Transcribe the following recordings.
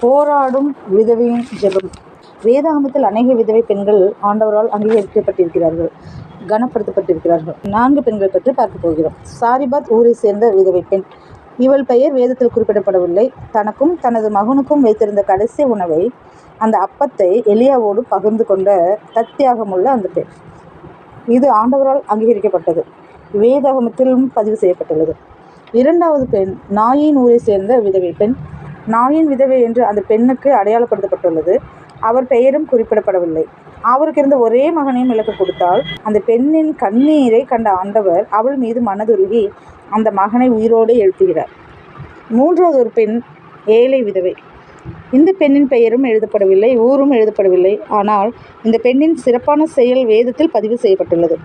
போராடும் விதவையின் ஜெபம். வேதாகமத்தில் அநேக விதவை பெண்கள் ஆண்டவரால் அங்கீகரிக்கப்பட்டிருக்கிறார்கள் கனப்படுத்தப்பட்டிருக்கிறார்கள். நான்கு பெண்கள் பற்றி பார்க்க போகிறோம். சாரிபாத் ஊரை சேர்ந்த விதவை பெண். இவள் பெயர் வேதத்தில் குறிப்பிடப்படவில்லை. தனக்கும் தனது மகனுக்கும் வைத்திருந்த கடைசி உணவை அந்த அப்பத்தை எலியாவோடு பகிர்ந்து கொண்ட தத்தியாகமுள்ள அந்த பெண். இது ஆண்டவரால் அங்கீகரிக்கப்பட்டது. வேதாகமத்திலும் பதிவு செய்யப்பட்டுள்ளது. இரண்டாவது பெண் நாயின் ஊரை சேர்ந்த விதவை பெண். நாயின் விதவை என்று அந்த பெண்ணுக்கு அடையாளப்படுத்தப்பட்டுள்ளது. அவர் பெயரும் குறிப்பிடப்படவில்லை. அவருக்கு இருந்த ஒரே மகனையும் இழக்க கொடுத்தால் அந்த பெண்ணின் கண்ணீரை கண்ட ஆண்டவர் அவள் மீது மனதுருகி அந்த மகனை உயிரோடு எழுப்புகிறார். மூன்றாவது ஒரு பெண் ஏழை விதவை. இந்த பெண்ணின் பெயரும் எழுதப்படவில்லை ஊரும் எழுதப்படவில்லை. ஆனால் இந்த பெண்ணின் சிறப்பான செயல் வேதத்தில் பதிவு செய்யப்பட்டுள்ளது.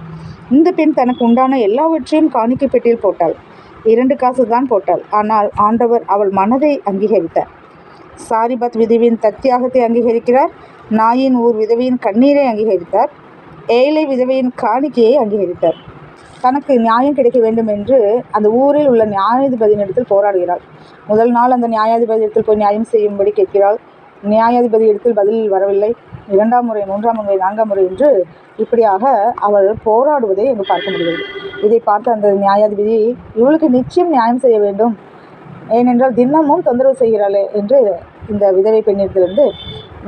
இந்த பெண் தனக்கு உண்டான எல்லாவற்றையும் காணிக்கை பெட்டியில் போட்டாள். இரண்டு காசு தான் போட்டாள். ஆனால் ஆண்டவர் அவள் மனதை அங்கீகரித்தார். சாரிபத் விதவியின் தத்தியாகத்தை அங்கீகரிக்கிறார். நாயின் ஊர் விதவியின் கண்ணீரை அங்கீகரித்தார். ஏழை விதவையின் காணிக்கையை அங்கீகரித்தார். தனக்கு நியாயம் கிடைக்க வேண்டும் என்று அந்த ஊரில் உள்ள நியாயாதிபதியினிடத்தில் போராடுகிறாள். முதல் நாள் அந்த நியாயாதிபதியிடத்தில் போய் நியாயம் செய்யும்படி கேட்கிறாள். நியாயாதிபதி இடத்தில் பதில் வரவில்லை. இரண்டாம் முறை மூன்றாம் முறை நான்காம் முறை என்று இப்படியாக அவள் போராடுவதை இங்கு பார்க்க முடிகிறது. இதை பார்த்த அந்த நியாயாதிபதி இவளுக்கு நிச்சயம் நியாயம் செய்ய வேண்டும். ஏனென்றால் தினமும் தொந்தரவு செய்கிறாளே என்று இந்த விதவை பெண்ணிடத்திலிருந்து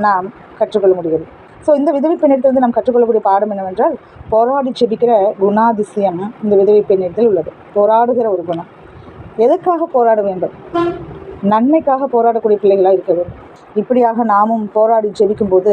நாம் கற்றுக்கொள்ள முடிகிறது. ஸோ இந்த விதவை பெண்ணிடத்திலிருந்து நாம் கற்றுக்கொள்ளக்கூடிய பாடம் என்னவென்றால் போராடி செபிக்கிற குணாதிசயம் இந்த விதவை பெண்ணிடத்தில் உள்ளது. போராடுகிற ஒரு குணம். எதற்காக போராட வேண்டும்? நன்மைக்காக போராடக்கூடிய பிள்ளைகளாக இருக்க வேண்டும். இப்படியாக நாமும் போராடி ஜெபிக்கும்போது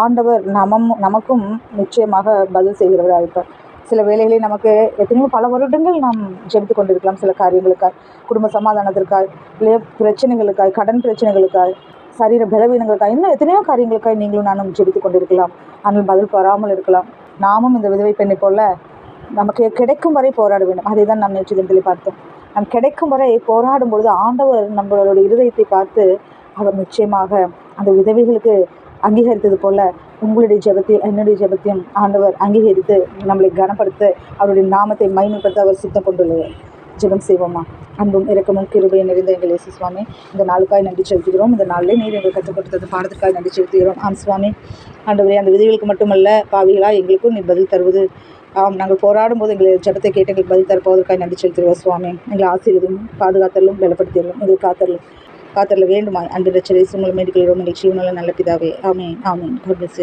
ஆண்டவர் நமம் நமக்கும் நிச்சயமாக பதில் செய்கிறவராக இருப்பார். சில வேலைகளை நமக்கு எத்தனையோ பல வருடங்கள் நாம் ஜெபித்து கொண்டிருக்கலாம். சில காரியங்களுக்காய் குடும்ப சமாதானத்திற்காய் இல்லை பிரச்சனைகளுக்காய் கடன் பிரச்சனைகளுக்காய் சரீர பலவீனங்களுக்காய் இன்னும் எத்தனையோ காரியங்களுக்காய் நீங்களும் நானும் ஜெபித்து கொண்டிருக்கலாம். ஆனால் பதில் பெறாமல் இருக்கலாம். நாமும் இந்த விதவை பெண்ணை போல நமக்கு கிடைக்கும் வரை போராட வேண்டும். அதை தான் நாம் நேற்று தினத்தில் பார்த்தோம். நம் கிடைக்கும் வரை போராடும் பொழுது ஆண்டவர் நம்மளோட இருதயத்தை பார்த்து அவர் நிச்சயமாக அந்த விதவைகளுக்கு அங்கீகரித்தது போல உங்களுடைய ஜெபத்தையும் என்னுடைய ஜெபத்தையும் ஆண்டவர் அங்கீகரித்து நம்மளை கனப்படுத்த அவருடைய நாமத்தை மயமைப்படுத்த அவர் சுத்தம் கொண்டுள்ளது ஜெபம் செய்வோமா? அன்பும் இரக்கமும் கிருபையும் நிறைந்த எங்கள் இயேசு சுவாமி இந்த நாளுக்காய் நன்றி செலுத்துகிறோம். இந்த நாளிலே நீர் எங்கள் கற்றுக் கொடுத்தது பாடத்துக்காய் நன்றி செலுத்துகிறோம். ஆம் சுவாமி. ஆண்டவரே அந்த விதிகளுக்கு மட்டுமல்ல பாவிகளா எங்களுக்கும் நீ பதில் தருவது. ஆம் நாங்கள் போராடும் போது எங்களை ஜபத்தை கேட்டு எங்களுக்கு பதில் தரப்போவதற்காக நன்றி செலுத்துகிறோம் சுவாமி. எங்களை ஆசீர்வதும் பாதுகாத்தலும் பலப்படுத்தியலும் எங்களுக்கு காத்தரலும் காத்தரல வேண்டுமா அன்பு ரச்சரை சுமலம் மேடிக்கிறோம் எங்கள் ஜீவனில் நல்ல பிதாவே. ஆமேன் ஆமே குட் பிளஸ்.